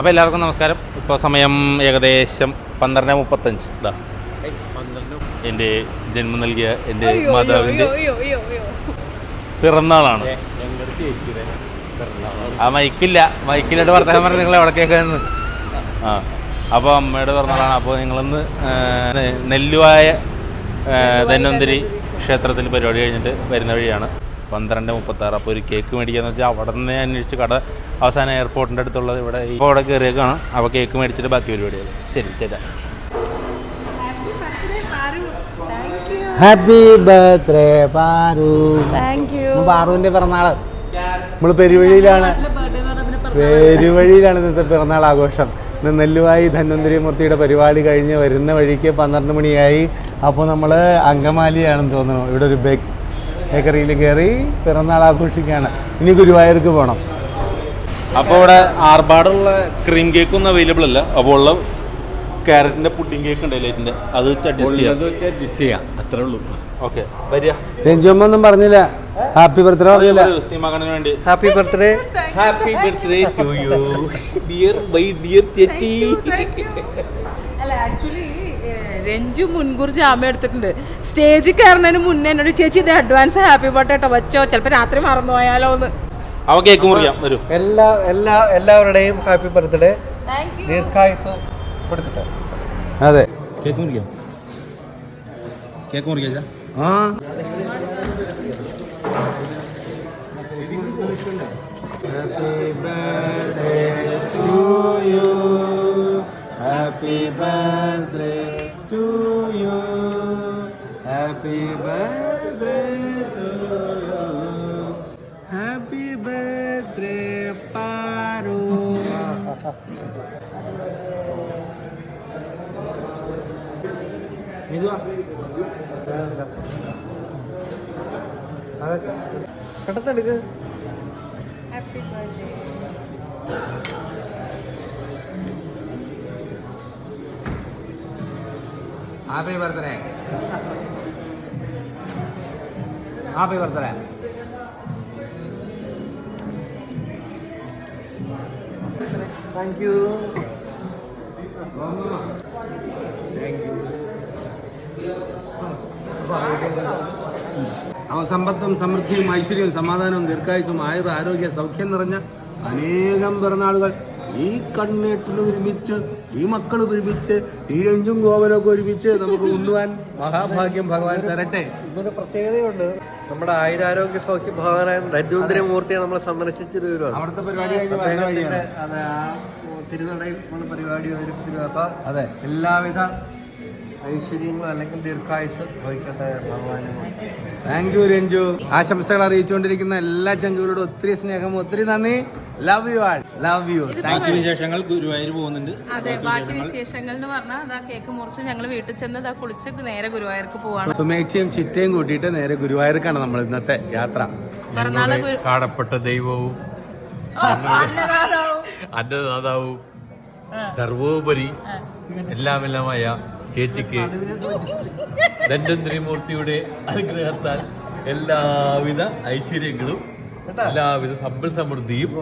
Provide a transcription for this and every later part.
അപ്പോൾ എല്ലാവർക്കും നമസ്കാരം. ഇപ്പോൾ സമയം ഏകദേശം പന്ത്രണ്ട് മുപ്പത്തഞ്ച്. ഇതാ എന്റെ ജന്മം നൽകിയ എന്റെ മാതാവിന്റെ പിറന്നാളാണ്. ആ മൈക്കില്ല. മൈക്കിലോട്ട് വർത്തമാനം പറഞ്ഞ് നിങ്ങൾ എവിടെ കേൾക്കുന്നു ആ അപ്പോൾ അമ്മയുടെ പിറന്നാളാണ്. അപ്പോൾ നിങ്ങളൊന്ന് നെല്ലുവായ ധന്വന്തിരി ക്ഷേത്രത്തിൽ പരിപാടി കഴിഞ്ഞിട്ട് വരുന്ന വഴിയാണ്. പന്ത്രണ്ട് മുപ്പത്താറ്. അപ്പോൾ ഒരു കേക്ക് മേടിക്കാന്ന് വെച്ചാൽ അവിടെ നിന്ന് അന്വേഷിച്ച് കട അവസാനം എയർപോർട്ടിന്റെ അടുത്തുള്ളത് ഇവിടെ ഇപ്പോൾ അവിടെ കയറിയേക്കാണ് അപ്പോൾ കേക്ക് മേടിച്ചിട്ട് ബാക്കി പരിപാടികൾ ശരി ചേട്ടാ. Happy birthday Paru. Thank you ഇന്ന് പാറുവിന്റെ പിറന്നാൾ. നമ്മൾ പെരുവഴിയിലാണ്. പെരുവഴിയിലാണ് ഇന്നത്തെ പിറന്നാൾ ആഘോഷം. ഇന്ന് നെല്ലുവായി ധന്വന്തരി മൂർത്തിയുടെ പരിപാടി കഴിഞ്ഞ് വരുന്ന വഴിക്ക് പന്ത്രണ്ട് മണിയായി. അപ്പോൾ നമ്മൾ അങ്കമാലിയാണെന്ന് തോന്നുന്നു. ഇവിടെ ഒരു ബേക്ക് ബേക്കറിയിൽ കയറി പിറന്നാൾ ആഘോഷിക്കുകയാണ്. ഇനി ഗുരുവായൂർക്ക് പോകണം അപ്പോൾ ഇവിടെ ആർഭാടുള്ള ക്രീം കേക്ക് ഒന്നും അവൈലബിൾ അല്ല. അപ്പോൾ ഉള്ള ക്യാരറ്റിന്റെ പുഡിംഗ് കേക്ക് ഉണ്ട് ലൈറ്റിന്റെ അത് വെച്ച് അഡ്ജസ്റ്റ് ചെയ്യാം. അത്രേ ഉള്ളൂ. ഓക്കെ വരിക. രഞ്ജുമ്മ ഒന്നും പറഞ്ഞില്ല. ഹാപ്പി ബർത്ത്ഡേ പറഞ്ഞില്ല. വേണ്ടി. Happy birthday happy birthday to you dear bye dear തെറ്റി അല്ല ആക്ച്വലി രഞ്ജു മുൻകൂർ ജാമ്യം എടുത്തിട്ടുണ്ട്. സ്റ്റേജിൽ കയറുന്നതിന് മുന്നേ എന്നോട് ചേച്ചി ഇത് അഡ്വാൻസ് ഹാപ്പി ബർത്ത്ഡേ കേട്ടോ വെച്ചോ. ചിലപ്പോൾ രാത്രി മറന്നു പോയാലോ എന്ന്. അവ കേക്ക് മുറിക്കാം വരൂ. എല്ലാ എല്ലാ എല്ലാവരുടെയും ഹാപ്പി ബർത്ത്ഡേ ദീർഘായുസ് കൊടുക്കട്ടെ അതെ. കേക്ക് മുറിക്കാം. കേക്ക് മുറിക്കാം ആ. Happy birthday to you. Happy birthday Happy birthday to you. Happy birthday, Paru. Happy birthday happy birthday thank you അവ സമ്പത്തും സമൃദ്ധിയും ഐശ്വര്യവും സമാധാനവും ദീർഘായുസും ആയുർ ആരോഗ്യ സൗഖ്യം നിറഞ്ഞ അനേകം പിറന്നാളുകൾ ഈ കണ്ണേട്ടിൽ ഒരുമിച്ച് ഈ മക്കൾ ഒരുമിച്ച് ഈ അഞ്ചും ഗോവലൊക്കെ ഒരുമിച്ച് നമുക്ക് ഉണ്ണുവാൻ മഹാഭാഗ്യം ഭഗവാൻ തരട്ടെ. ഇതൊരു പ്രത്യേകതയുണ്ട്. നമ്മുടെ ആയുരാരോഗ്യ സൗഖ്യ ഭഗവാനായ ധന്വന്തര മൂർത്തിയെ നമ്മൾ സന്ദർശിച്ചൊരു അവിടുത്തെ പരിപാടി തിരുനടയിൽ പരിപാടി അവതരിപ്പിച്ചിരുന്നു. അപ്പൊ അതെ. എല്ലാവിധ ഐശ്വര്യങ്ങളും അല്ലെങ്കിൽ ദീർഘായുസ് ഭവിക്കട്ടെ ഭഗവാനും. Thank you Ranju. ആശംസകൾ അറിയിച്ചുകൊണ്ടിരിക്കുന്ന എല്ലാ ചങ്കുകളോടും ഒത്തിരി സ്നേഹം ഒത്തിരി നന്ദി. Love you all love you ബാക്കി വിശേഷങ്ങൾ ഗുരുവായൂർ പോകുന്നുണ്ട്. അതെ ബാക്കി വിശേഷങ്ങൾ എന്ന് പറഞ്ഞാൽ അതാ കേക്ക് മുറിച്ച് ഞങ്ങൾ വീട്ടിൽ ചെന്ന് അതാ കുളിച്ച് നേരെ ഗുരുവായൂർക്ക് പോവാണ്. സുമേച്ചയും ചിറ്റയും കൂട്ടിയിട്ട് നേരെ ഗുരുവായൂർക്കാണ് നമ്മൾ ഇന്നത്തെ യാത്ര. കാടപ്പെട്ട ദൈവവും അന്നദാതാവും. സർവോപരി എല്ലാമെല്ലാമായ ചേച്ചിക്ക് ധന്വന്തരി മൂർത്തിയുടെ അനുഗ്രഹത്താൽ എല്ലാവിധ ഐശ്വര്യങ്ങളും എല്ലാവിധ സമ്പൽ സമൃദ്ധിയും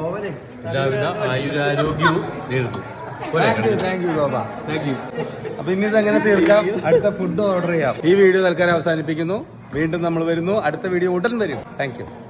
എല്ലാവിധ ആയുരാരോഗ്യവും യു അപ്പൊ ഇനി അങ്ങനെ തീർക്കാം? അടുത്ത ഫുഡ് ഓർഡർ ചെയ്യാം. ഈ വീഡിയോ തൽക്കാലം അവസാനിപ്പിക്കുന്നു. വീണ്ടും നമ്മൾ വരുന്നു. അടുത്ത വീഡിയോ ഉടൻ വരും. താങ്ക്